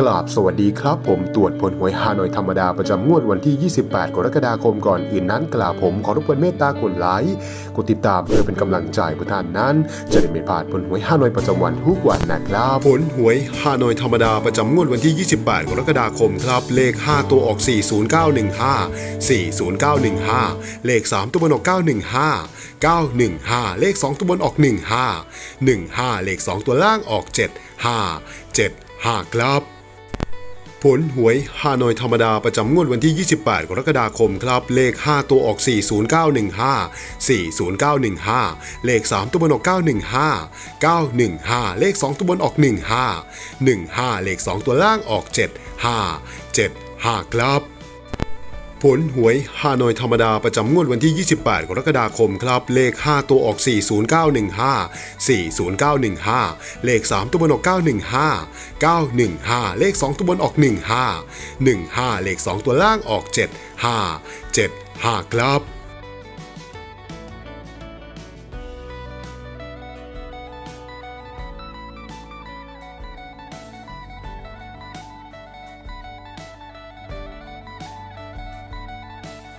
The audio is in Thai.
กราบสวัสดีครับผมตรวจผลหวยฮานอยธรรมดาประจำงวดวันที่ 28 กรกฎาคมก่อนอื่นนั้นกราบผมขอรบกวนเมตตากดไลค์กดติดตามเพื่อเป็นกำลังใจผู้ท่านนั้น จะได้ไม่พลาดผลหวยฮานอยประจำวันทุกวันนะครับผลหวยฮานอยธรรมดาประจำงวดวันที่ 28 กรกฎาคมครับ เลข 5 ตัวออก 40915 40915 เลข 3 ตัวบนออก 915 915 เลข 2 ตัวบนออก 15 15 เลข 2 ตัวล่างออก 75 75ครับ ผลหวยฮานอยธรรมดาประจำงวดวันที่ 28 กรกฎาคมครับ เลข 5 ตัวออก 40915 40915 เลข 3 ตัวบนออก 915 915 เลข 2 ตัวบนออก 15 15 เลข 2 ตัวล่างออก 75 75 ครับ ผลหวยฮานอยธรรมดาประจำงวดวันที่ 28 กรกฎาคมครับ เลข 5 ตัวออก 40915 40915 เลข 3 ตัวบนออก 915 915 เลข 2 ตัวบนออก 15 15 เลข 2 ตัวล่างออก 75 75 ครับ